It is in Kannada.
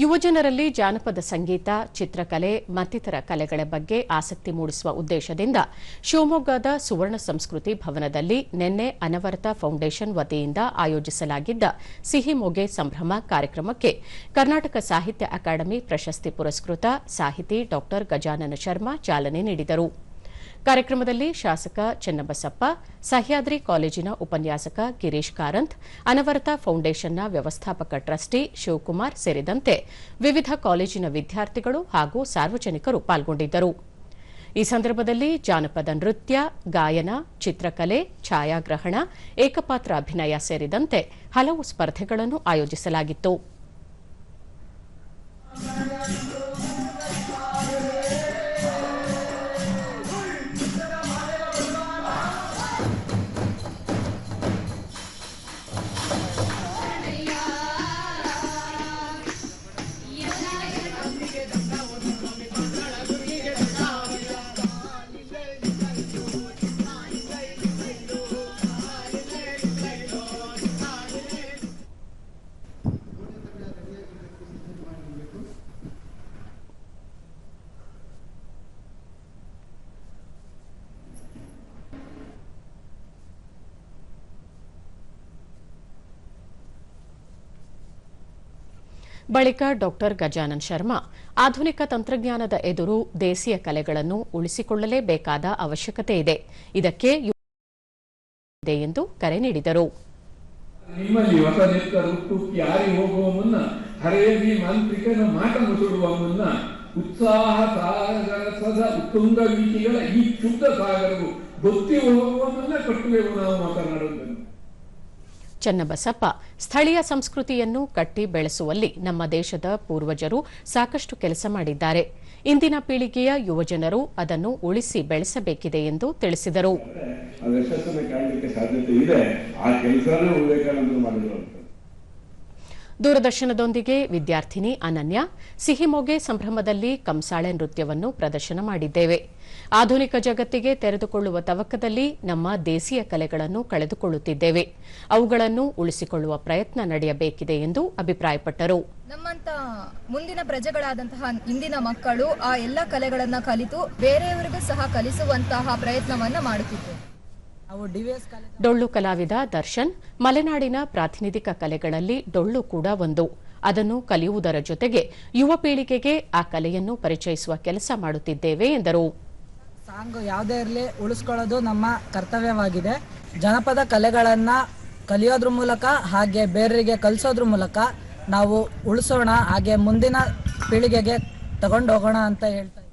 ಯುವಜನರಲ್ಲಿ ಜಾನಪದ ಸಂಗೀತ, ಚಿತ್ರಕಲೆ, ಮತ್ತಿತರ ಕಲೆಗಳ ಬಗ್ಗೆ ಆಸಕ್ತಿ ಮೂಡಿಸುವ ಉದ್ದೇಶದಿಂದ ಶಿವಮೊಗ್ಗದ ಸುವರ್ಣ ಸಂಸ್ಕೃತಿ ಭವನದಲ್ಲಿ ನಿನ್ನೆ ಅನವರತ ಫೌಂಡೇಶನ್ ವತಿಯಿಂದ ಆಯೋಜಿಸಲಾಗಿದ್ದ ಸಿಹಿಮೊಗೆ ಸಂಭ್ರಮ ಕಾರ್ಯಕ್ರಮಕ್ಕೆ ಕರ್ನಾಟಕ ಸಾಹಿತ್ಯ ಅಕಾಡೆಮಿ ಪ್ರಶಸ್ತಿ ಪುರಸ್ಕೃತ ಸಾಹಿತಿ ಡಾ ಗಜಾನನ ಶರ್ಮಾ ಚಾಲನೆ ನೀಡಿದರು. ಕಾರ್ಯಕ್ರಮದಲ್ಲಿ ಶಾಸಕ ಚೆನ್ನಬಸಪ್ಪ, ಸಹ್ಯಾದ್ರಿ ಕಾಲೇಜಿನ ಉಪನ್ಯಾಸಕ ಗಿರೀಶ್ ಕಾರಂತ್, ಅನವರತ ಫೌಂಡೇಶನ್ನ ವ್ಯವಸ್ಥಾಪಕ ಟ್ರಸ್ಟಿ ಶಿವಕುಮಾರ್ ಸೇರಿದಂತೆ ವಿವಿಧ ಕಾಲೇಜಿನ ವಿದ್ಯಾರ್ಥಿಗಳು ಹಾಗೂ ಸಾರ್ವಜನಿಕರು ಪಾಲ್ಗೊಂಡಿದ್ದರು. ಈ ಸಂದರ್ಭದಲ್ಲಿ ಜಾನಪದ ನೃತ್ಯ, ಗಾಯನ, ಚಿತ್ರಕಲೆ, ಛಾಯಾಗ್ರಹಣ, ಏಕಪಾತ್ರ ಅಭಿನಯ ಸೇರಿದಂತೆ ಹಲವು ಸ್ಪರ್ಧೆಗಳನ್ನು ಆಯೋಜಿಸಲಾಗಿತ್ತು. ಬಳಿಕ ಡಾಕ್ಟರ್ ಗಜಾನನ್ ಶರ್ಮಾ, ಆಧುನಿಕ ತಂತ್ರಜ್ಞಾನದ ಎದುರು ದೇಸಿಯ ಕಲೆಗಳನ್ನು ಉಳಿಸಿಕೊಳ್ಳಲೇಬೇಕಾದ ಅವಶ್ಯಕತೆ ಇದೆ. ಇದಕ್ಕೆ ಇದೆ ಎಂದು ಕರೆ ನೀಡಿದರು. ನಿಮ್ಮಲ್ಲಿ ಹೊಸ ನೆತ್ತ ಹುಟ್ಟುಕ್ಕಿ ಹೋಗುವ ಮುನ್ನ ಹರೆಯದಿ ಮಾಂತ್ರಿಕನ ಮಾತನ್ನು ಸುಡುವ ಮುನ್ನ ಉತ್ಸಾಹ ಸಾಗರಸದ ಉತ್ತುಂಗ ವೀಚಿಗಳ ಈ ಶುದ್ಧ ಸಾಗರವು ಗೊತ್ತಿ ಹೋಗುವ ಮುನ್ನ ಕಟ್ಟುವೆವು ನಾವು ಮಾತನಾಡುವುದನ್ನು ಚನ್ನಬಸಪ್ಪ. ಸ್ಥಳೀಯ ಸಂಸ್ಕೃತಿಯನ್ನು ಕಟ್ಟಿ ಬೆಳೆಸುವಲ್ಲಿ ನಮ್ಮ ದೇಶದ ಪೂರ್ವಜರು ಸಾಕಷ್ಟು ಕೆಲಸ ಮಾಡಿದ್ದಾರೆ. ಇಂದಿನ ಪೀಳಿಗೆಯ ಯುವಜನರು ಅದನ್ನು ಉಳಿಸಿ ಬೆಳೆಸಬೇಕಿದೆ ಎಂದು ತಿಳಿಸಿದರು. ದೂರದರ್ಶನದೊಂದಿಗೆ ವಿದ್ಯಾರ್ಥಿನಿ ಅನನ್ಯ ಸಿಹಿಮೊಗೆ ಸಂಭ್ರಮದಲ್ಲಿ ಕಂಸಾಳೆ ನೃತ್ಯವನ್ನು ಪ್ರದರ್ಶನ ಮಾಡಿದ್ದೇವೆ. ಆಧುನಿಕ ಜಗತ್ತಿಗೆ ತೆರೆದುಕೊಳ್ಳುವ ತವಕದಲ್ಲಿ ನಮ್ಮ ದೇಸಿಯ ಕಲೆಗಳನ್ನು ಕಳೆದುಕೊಳ್ಳುತ್ತಿದ್ದೇವೆ. ಅವುಗಳನ್ನು ಉಳಿಸಿಕೊಳ್ಳುವ ಪ್ರಯತ್ನ ನಡೆಯಬೇಕಿದೆ ಎಂದು ಅಭಿಪ್ರಾಯಪಟ್ಟರು. ನಮ್ಮಂತ ಮುಂದಿನ ಪ್ರಜೆಗಳಾದಂತಹ ಇಂದಿನ ಮಕ್ಕಳು ಆ ಎಲ್ಲ ಕಲೆಗಳನ್ನು ಕಲಿತು ಬೇರೆಯವರಿಗೂ ಸಹ ಕಲಿಸುವಂತಹ ಪ್ರಯತ್ನವನ್ನು ಮಾಡುತ್ತಿದ್ದೇವೆ. ಡೊಳ್ಳು ಕಲಾವಿದ ದರ್ಶನ್ ಮಲೆನಾಡಿನ ಪ್ರಾತಿನಿಧಿಕ ಕಲೆಗಳಲ್ಲಿ ಡೊಳ್ಳು ಕೂಡ ಒಂದು. ಅದನ್ನು ಕಲಿಯುವುದರ ಜೊತೆಗೆ ಯುವ ಪೀಳಿಗೆಗೆ ಆ ಕಲೆಯನ್ನು ಪರಿಚಯಿಸುವ ಕೆಲಸ ಮಾಡುತ್ತಿದ್ದೇವೆ ಎಂದರು. ಸಾಂಗ್ ಯಾವುದೇ ಇರಲಿ ಉಳಿಸ್ಕೊಳ್ಳೋದು ನಮ್ಮ ಕರ್ತವ್ಯವಾಗಿದೆ. ಜನಪದ ಕಲೆಗಳನ್ನು ಕಲಿಯೋದ್ರ ಮೂಲಕ ಹಾಗೆ ಬೇರೆಯವರಿಗೆ ಕಲಿಸೋದ್ರ ಮೂಲಕ ನಾವು ಉಳಿಸೋಣ ಹಾಗೆ ಮುಂದಿನ ಪೀಳಿಗೆಗೆ ತಗೊಂಡು ಹೋಗೋಣ ಅಂತ ಹೇಳ್ತಾ